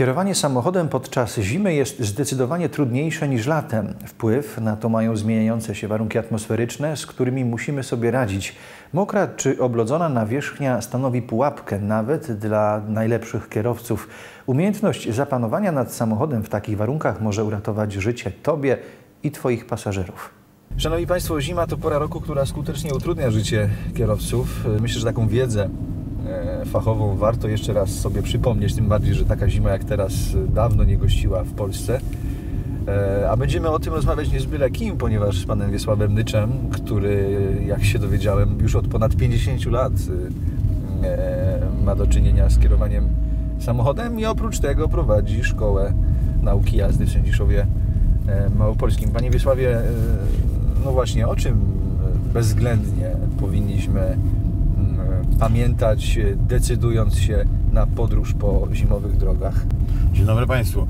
Kierowanie samochodem podczas zimy jest zdecydowanie trudniejsze niż latem. Wpływ na to mają zmieniające się warunki atmosferyczne, z którymi musimy sobie radzić. Mokra czy oblodzona nawierzchnia stanowi pułapkę nawet dla najlepszych kierowców. Umiejętność zapanowania nad samochodem w takich warunkach może uratować życie Tobie i Twoich pasażerów. Szanowni Państwo, zima to pora roku, która skutecznie utrudnia życie kierowców. Myślę, że taką wiedzę fachową warto jeszcze raz sobie przypomnieć, tym bardziej, że taka zima jak teraz dawno nie gościła w Polsce. E, A będziemy o tym rozmawiać nie kim, ponieważ z panem Wiesławem Nyczem, który, jak się dowiedziałem, już od ponad 50 lat e, ma do czynienia z kierowaniem samochodem i oprócz tego prowadzi szkołę nauki jazdy w Sędziszowie e, Małopolskim. Panie Wiesławie, e, no właśnie, o czym bezwzględnie powinniśmy pamiętać, e, decydując się na podróż po zimowych drogach? Dzień dobry Państwu.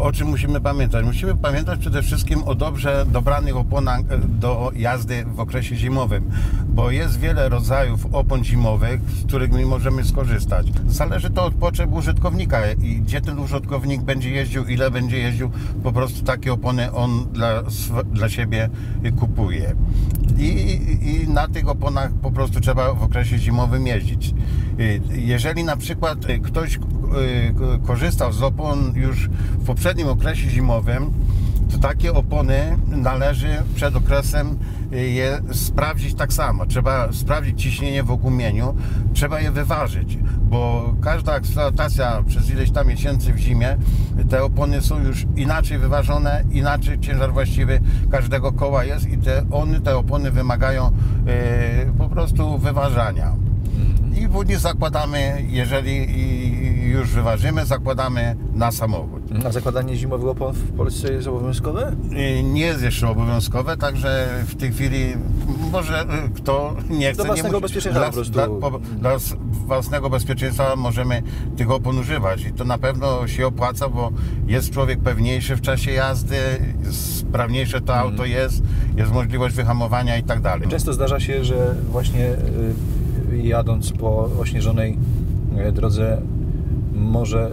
O czym musimy pamiętać? Musimy pamiętać przede wszystkim o dobrze dobranych oponach e, do jazdy w okresie zimowym, bo jest wiele rodzajów opon zimowych, z których my możemy skorzystać. Zależy to od potrzeb użytkownika i gdzie ten użytkownik będzie jeździł, ile będzie jeździł, po prostu takie opony on dla, dla siebie kupuje. I, Na tych oponach po prostu trzeba w okresie zimowym jeździć. Y, Jeżeli na przykład y, ktoś y, korzystał z opon już w poprzednim okresie zimowym, to takie opony należy przed okresem je sprawdzić tak samo. Trzeba sprawdzić ciśnienie w ogumieniu, trzeba je wyważyć, bo każda eksploatacja przez ileś tam miesięcy w zimie, te opony są już inaczej wyważone, inaczej ciężar właściwy każdego koła jest i te, one, te opony wymagają y, po prostu wyważania. I później zakładamy, jeżeli już wyważymy, zakładamy na samochód. A zakładanie zimowych opon w Polsce jest obowiązkowe? Y, Nie jest jeszcze obowiązkowe, także w tej chwili może y, kto nie chce. Do własnego nie musi- bezpieczeństwa dla, po prostu. Dla, po, dla własnego bezpieczeństwa możemy tych opon używać i to na pewno się opłaca, bo jest człowiek pewniejszy w czasie jazdy, sprawniejsze to Mhm. auto jest, jest możliwość wyhamowania i tak dalej. Często zdarza się, że właśnie y, jadąc po ośnieżonej drodze może,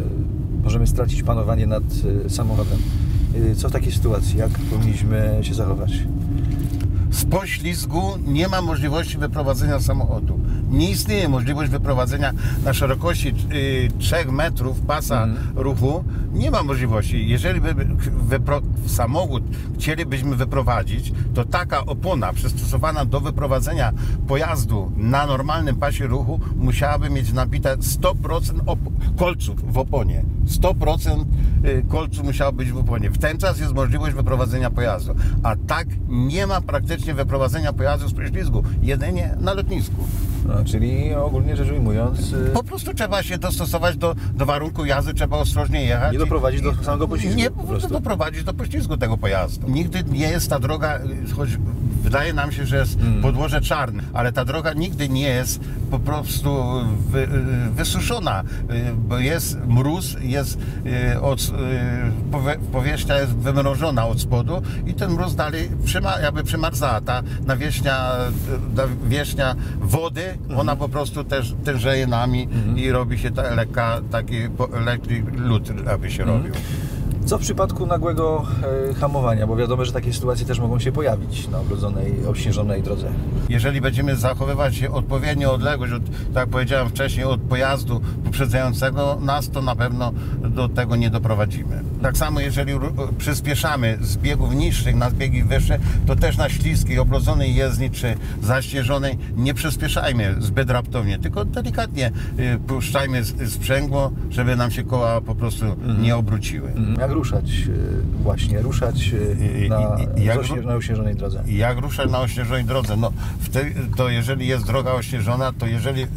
możemy stracić panowanie nad y, samochodem. Y, Co w takiej sytuacji? Jak powinniśmy się zachować? Z poślizgu nie ma możliwości wyprowadzenia samochodu. Nie istnieje możliwość wyprowadzenia na szerokości y, 3 metrów pasa Mhm. ruchu. Nie ma możliwości. Jeżeli by wypro, samochód chcielibyśmy wyprowadzić, to taka opona przystosowana do wyprowadzenia pojazdu na normalnym pasie ruchu musiałaby mieć nabite 100% op- kolców w oponie. 100% y, kolców musiało być w oponie. W ten czas jest możliwość wyprowadzenia pojazdu. A tak nie ma praktycznie wyprowadzenia pojazdu z poślizgu. Jedynie na lotnisku. No, czyli ogólnie rzecz ujmując, y, Po prostu trzeba się dostosować do, do warunku jazdy, trzeba ostrożnie jechać. Nie doprowadzić do samego poślizgu Nie po prostu doprowadzić do poślizgu tego pojazdu. Nigdy nie jest ta droga, y, choć wydaje nam się, że jest Mm. podłoże czarne, ale ta droga nigdy nie jest po prostu wy, y, wysuszona, y, bo jest mróz, jest y, od, powie, powierzchnia jest wymrożona od spodu i ten mróz dalej przyma, jakby. Ta nawierzchnia, nawierzchnia wody, Mhm. ona po prostu też tężeje nami i robi się ta lekka, taki lekki lód, aby się Mhm. robił. Co w przypadku nagłego e, hamowania? Bo wiadomo, że takie sytuacje też mogą się pojawić na obrudzonej, obśnieżonej drodze. Jeżeli będziemy zachowywać się odpowiednią odległość, od, tak jak powiedziałem wcześniej, od pojazdu poprzedzającego nas, to na pewno do tego nie doprowadzimy. Tak samo jeżeli przyspieszamy z biegów niższych na biegi wyższe, to też na śliskiej, oblodzonej jezdni czy zaścieżonej nie przyspieszajmy zbyt raptownie, tylko delikatnie y, puszczajmy sprzęgło, żeby nam się koła po prostu nie obróciły. Jak ruszać e, właśnie, ruszać e, na, jak na ośnieżonej drodze? Jak ruszę na ośnieżonej drodze? No, wtedy, to jeżeli jest droga ośnieżona, to jeżeli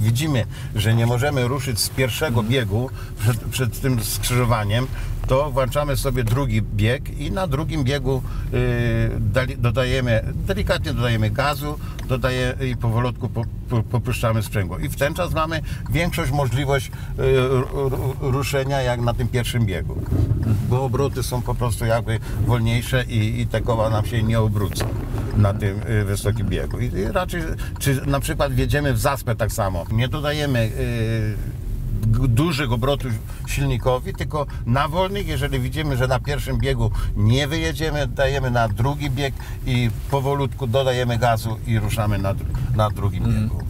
widzimy, że nie możemy ruszyć z pierwszego biegu przed, przed tym skrzyżowaniem, to włączamy sobie drugi bieg i na drugim biegu y, dodajemy, delikatnie dodajemy gazu, dodaje i powolutku po, po, popuszczamy sprzęgło. I w ten czas mamy większość możliwość y, ru- ru- ruszenia jak na tym pierwszym biegu. Bo obroty są po prostu jakby wolniejsze i, i te koła nam się nie obrócą na tym y, wysokim biegu. I, raczej, czy na przykład wjedziemy w zaspę tak samo, nie dodajemy y, dużych obrotów silnikowi, tylko na wolnych, jeżeli widzimy, że na pierwszym biegu nie wyjedziemy, dajemy na drugi bieg i powolutku dodajemy gazu i ruszamy na, na drugim biegu.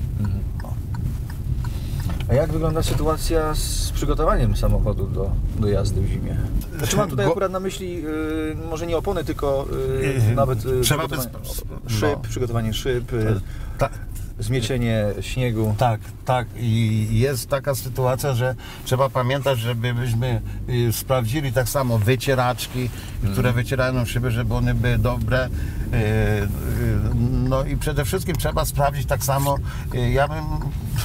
A jak wygląda sytuacja z przygotowaniem samochodu do, do jazdy w zimie? Znaczy mam tutaj Bo- akurat na myśli y, może nie opony, tylko y, Yy, nawet y, trzeba przygotowanie bez- szyb, no. przygotowanie szyb, y, Ta, zmiecienie śniegu. Tak, tak. I jest taka sytuacja, że trzeba pamiętać, żebyśmy sprawdzili tak samo wycieraczki, które wycierają szyby, żeby one były dobre. No i przede wszystkim trzeba sprawdzić tak samo, ja bym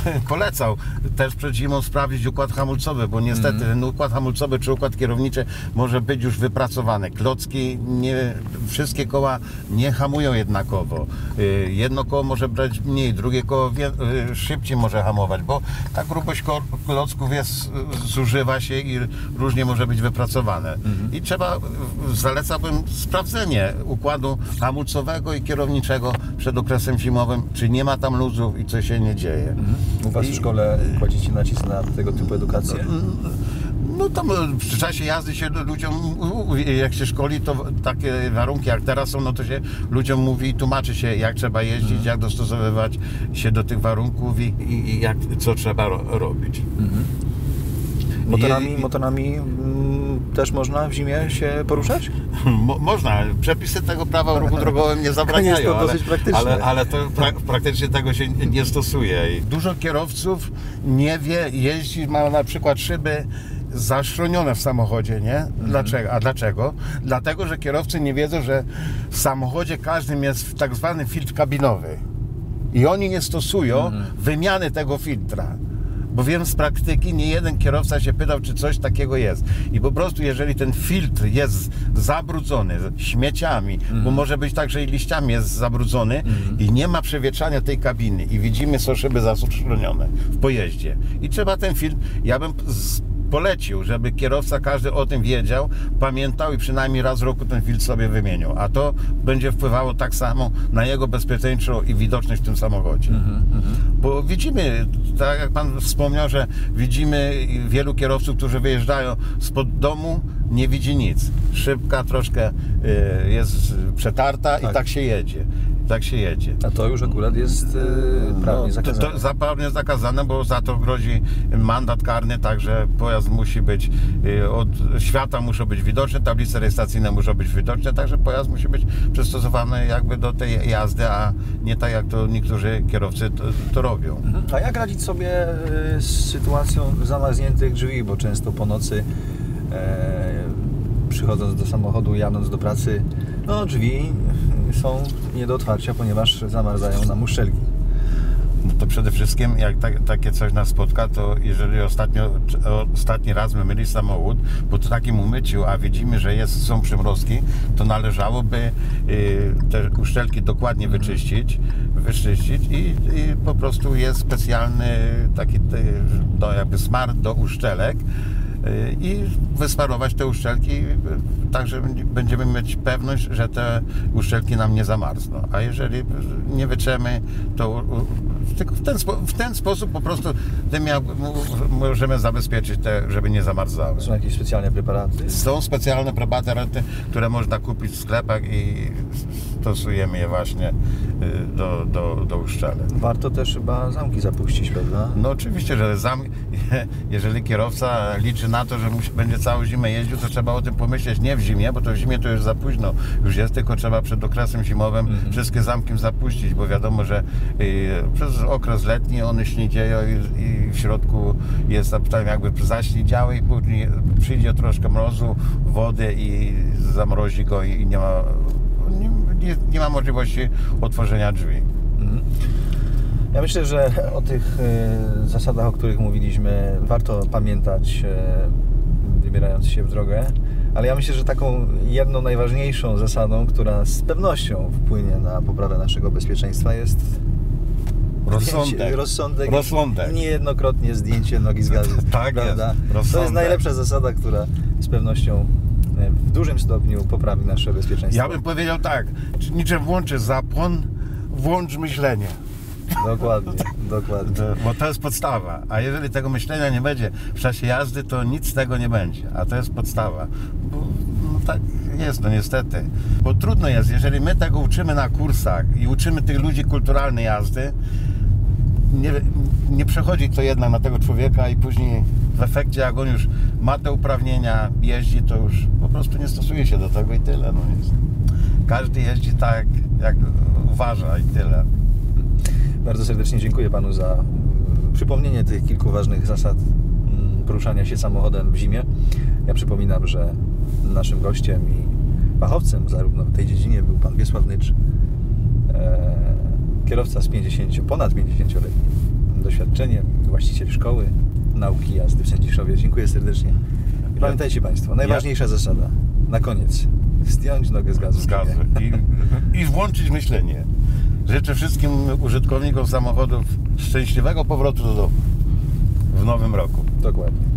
polecał też przed zimą sprawdzić układ hamulcowy, bo niestety ten układ hamulcowy czy układ kierowniczy może być już wypracowany. Klocki, nie, wszystkie koła nie hamują jednakowo. Y, Jedno koło może brać mniej, drugie koło y, szybciej może hamować, bo ta grubość klocków jest, y, zużywa się i różnie może być wypracowane. I trzeba, zalecałbym sprawdzenie układu hamulcowego i kierowniczego przed okresem zimowym, czy nie ma tam luzów i co się nie dzieje. U Was w szkole kładziecie nacisk na tego typu edukację? No tam e, przy czasie jazdy się ludziom, jak się szkoli, to takie warunki jak teraz są, no to się ludziom mówi i tłumaczy się, jak trzeba jeździć, jak dostosowywać się do tych warunków i, i, i jak, co trzeba ro, robić. Motorami, I- motorami mm, też można w zimie się poruszać? Mo, można, przepisy tego prawa o ruchu drogowym nie zabraniają, Jest to ale, dosyć praktyczne. ale, ale to pra, praktycznie tego się nie stosuje. Dużo kierowców nie wie, jeździ, ma na przykład szyby zaszronione w samochodzie, nie? Dlaczego? A dlaczego? Dlatego, że kierowcy nie wiedzą, że w samochodzie każdym jest tak zwany filtr kabinowy. I oni nie stosują wymiany tego filtra. Bo wiem z praktyki, nie jeden kierowca się pytał, czy coś takiego jest. I po prostu, jeżeli ten filtr jest zabrudzony śmieciami, bo może być tak, że i liściami jest zabrudzony i nie ma przewietrzania tej kabiny i widzimy, są szyby zastronione w pojeździe. I trzeba ten filtr, ja bym z, polecił, żeby kierowca każdy o tym wiedział, pamiętał i przynajmniej raz w roku ten filtr sobie wymienił. A to będzie wpływało tak samo na jego bezpieczeństwo i widoczność w tym samochodzie. Bo widzimy, tak jak Pan wspomniał, że widzimy wielu kierowców, którzy wyjeżdżają spod domu, nie widzi nic. Szybka troszkę y, jest przetarta Tak. i tak się jedzie. Tak się jedzie. A to już akurat jest y, prawnie No, to, zakazane. to zapewne zakazane, bo za to grozi mandat karny, także pojazd musi być y, od świata muszą być widoczne, tablice rejestracyjne muszą być widoczne, także pojazd musi być przystosowany jakby do tej jazdy, a nie tak jak to niektórzy kierowcy to, to robią. A jak radzić sobie y, z sytuacją zamarzniętych drzwi, bo często po nocy e, przychodząc do samochodu, jadąc do pracy, no drzwi są nie do otwarcia, ponieważ zamarzają nam uszczelki. No to przede wszystkim, jak tak, takie coś nas spotka, to jeżeli ostatnio, ostatni raz my mieli samochód po takim umyciu, a widzimy, że jest, są przymrozki, to należałoby y, te uszczelki dokładnie wyczyścić, wyczyścić i, i po prostu jest specjalny taki y, no jakby smar do uszczelek i wysmarować te uszczelki, tak że będziemy mieć pewność, że te uszczelki nam nie zamarzną. A jeżeli nie wyczemy, to tylko w ten, w ten sposób po prostu możemy zabezpieczyć te, żeby nie zamarzały. Są jakieś specjalne preparaty? Są specjalne preparaty, które można kupić w sklepach i stosujemy je właśnie y, do, do, do uszczelek. Warto też chyba zamki zapuścić, prawda? No oczywiście, że zam... jeżeli kierowca liczy na to, że musi, będzie całą zimę jeździł, to trzeba o tym pomyśleć nie w zimie, bo to w zimie to już za późno już jest, tylko trzeba przed okresem zimowym wszystkie zamki zapuścić, bo wiadomo, że y, przez okres letni one śnidzieją i, i w środku jest tam jakby zaśniedziały i później przyjdzie troszkę mrozu, wody i zamrozi go i nie ma, nie, nie, nie ma możliwości otworzenia drzwi. Ja myślę, że o tych e, zasadach, o których mówiliśmy, warto pamiętać, e, wybierając się w drogę. Ale ja myślę, że taką jedną najważniejszą zasadą, która z pewnością wpłynie na poprawę naszego bezpieczeństwa jest Rozsądek. rozsądek, Rozsądek. niejednokrotnie zdjęcie nogi z gazu. Tak prawda? jest, To jest najlepsza zasada, która z pewnością w dużym stopniu poprawi nasze bezpieczeństwo. Ja bym powiedział tak, niczym włączy zapłon, włącz myślenie. Dokładnie, dokładnie. To, bo to jest podstawa. A jeżeli tego myślenia nie będzie w czasie jazdy, to nic z tego nie będzie. A to jest podstawa. Bo, no tak jest, no niestety. Bo trudno jest, jeżeli my tego uczymy na kursach i uczymy tych ludzi kulturalnej jazdy, nie, nie przechodzi to jednak na tego człowieka i później w efekcie, jak on już ma te uprawnienia, jeździ, to już po prostu nie stosuje się do tego i tyle. No jest. Każdy jeździ tak, jak uważa i tyle. Bardzo serdecznie dziękuję Panu za mm, przypomnienie tych kilku ważnych zasad mm, poruszania się samochodem w zimie. Ja przypominam, że naszym gościem i fachowcem zarówno w tej dziedzinie był Pan Wiesław Nycz, e, kierowca z 50, ponad 50-letnim doświadczeniem, właściciel szkoły nauki jazdy w Sędziszowie. Dziękuję serdecznie. I pamiętajcie Państwo, najważniejsza zasada, na koniec, zdjąć nogę z gazu. z gazu i, i włączyć myślenie. Życzę wszystkim użytkownikom samochodów szczęśliwego powrotu do domu w nowym roku. Dokładnie.